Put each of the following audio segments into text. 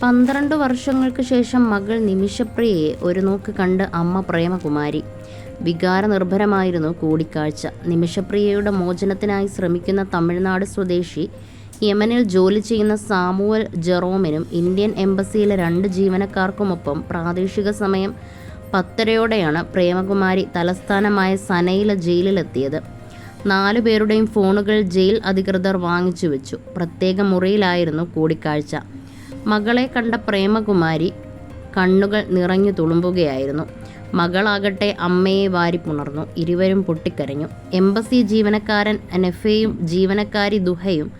പന്ത്രണ്ട് വർഷങ്ങൾക്ക് ശേഷം മകൾ നിമിഷപ്രിയയെ ഒരു നോക്ക് കണ്ട് അമ്മ പ്രേമകുമാരി. വികാരനിർഭരമായിരുന്നു കൂടിക്കാഴ്ച. നിമിഷപ്രിയയുടെ മോചനത്തിനായി ശ്രമിക്കുന്ന തമിഴ്നാട് സ്വദേശി യമനിൽ ജോലി ചെയ്യുന്ന സാമുവൽ ജെറോമിനും ഇന്ത്യൻ എംബസിയിലെ രണ്ട് ജീവനക്കാർക്കുമൊപ്പം പ്രാദേശിക സമയം പത്തരയോടെയാണ് പ്രേമകുമാരി തലസ്ഥാനമായ സനയിലെ ജയിലിലെത്തിയത്. നാലു പേരുടെയും ഫോണുകൾ ജയിൽ അധികൃതർ വാങ്ങിച്ചു വെച്ചു. പ്രത്യേക മുറിയിലായിരുന്നു കൂടിക്കാഴ്ച. മകളെ കണ്ട പ്രേമകുമാരി കണ്ണുകൾ നിറഞ്ഞു തുളുമ്പുകയായിരുന്നു. മകളാകട്ടെ അമ്മയെ വാരി പുണർന്നു. ഇരുവരും പൊട്ടിക്കരഞ്ഞു. എംബസി ജീവനക്കാരൻ നെഫയും ജീവനക്കാരി ദുഹയും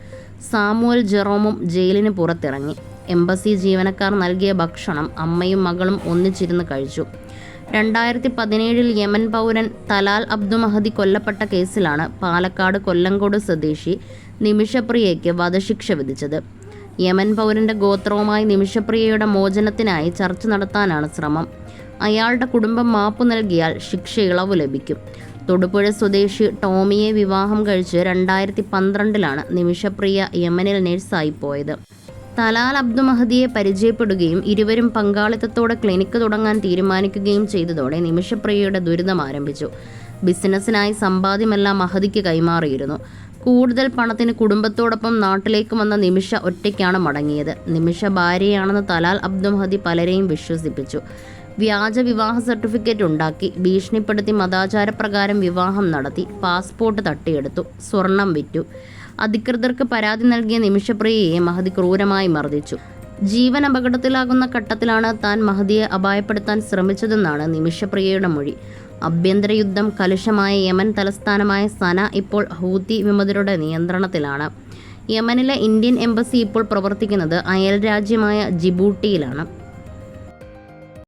സാമുവൽ ജെറോമും ജയിലിന് പുറത്തിറങ്ങി. എംബസി ജീവനക്കാർ നൽകിയ ഭക്ഷണം അമ്മയും മകളും ഒന്നിച്ചിരുന്ന് കഴിച്ചു. രണ്ടായിരത്തി പതിനേഴിൽ യമൻ പൗരൻ തലാൽ അബ്ദു മഹദി കൊല്ലപ്പെട്ട കേസിലാണ് പാലക്കാട് കൊല്ലങ്കോട് സ്വദേശി നിമിഷപ്രിയയ്ക്ക് വധശിക്ഷ വിധിച്ചത്. യമൻ പൗരന്റെ ഗോത്രവുമായി നിമിഷപ്രിയയുടെ മോചനത്തിനായി ചർച്ച നടത്താനാണ് ശ്രമം. അയാളുടെ കുടുംബം മാപ്പ് നൽകിയാൽ ശിക്ഷ ഇളവ് ലഭിക്കും. തൊടുപുഴ സ്വദേശി ടോമിയെ വിവാഹം കഴിച്ച് രണ്ടായിരത്തി പന്ത്രണ്ടിലാണ് നിമിഷപ്രിയ യമനിൽ നഴ്സായി പോയത്. തലാൽ അബ്ദു മഹദിയെ പരിചയപ്പെടുകയും ഇരുവരും പങ്കാളിത്തത്തോടെ ക്ലിനിക്ക് തുടങ്ങാൻ തീരുമാനിക്കുകയും ചെയ്തതോടെ നിമിഷപ്രിയയുടെ ദുരിതം ആരംഭിച്ചു. ബിസിനസ്സിനായി സമ്പാദ്യമെല്ലാം മഹദിക്ക് കൈമാറിയിരുന്നു. കൂടുതൽ പണത്തിന് കുടുംബത്തോടൊപ്പം നാട്ടിലേക്ക് വന്ന നിമിഷ ഒറ്റയ്ക്കാണ് മടങ്ങിയത്. നിമിഷ ഭാര്യയാണെന്ന് തലാൽ അബ്ദു മഹദി പലരെയും വിശ്വസിപ്പിച്ചു. വ്യാജ വിവാഹ സർട്ടിഫിക്കറ്റ് ഉണ്ടാക്കി ഭീഷണിപ്പെടുത്തി മതാചാരപ്രകാരം വിവാഹം നടത്തി പാസ്പോർട്ട് തട്ടിയെടുത്തു സ്വർണം വിറ്റു. അധികൃതർക്ക് പരാതി നൽകിയ നിമിഷപ്രിയയെ മഹതി ക്രൂരമായി മർദ്ദിച്ചു. ജീവൻ അപകടത്തിലാകുന്ന ഘട്ടത്തിലാണ് താൻ മഹദിയെ അപായപ്പെടുത്താൻ ശ്രമിച്ചതെന്നാണ് നിമിഷപ്രിയയുടെ മൊഴി. ആഭ്യന്തര യുദ്ധം കലുഷമായ യമൻ തലസ്ഥാനമായ സന ഇപ്പോൾ ഹൂത്തി വിമതരുടെ നിയന്ത്രണത്തിലാണ്. യമനിലെ ഇന്ത്യൻ എംബസി ഇപ്പോൾ പ്രവർത്തിക്കുന്നത് അയൽ രാജ്യമായ ജിബൂട്ടിയിലാണ്.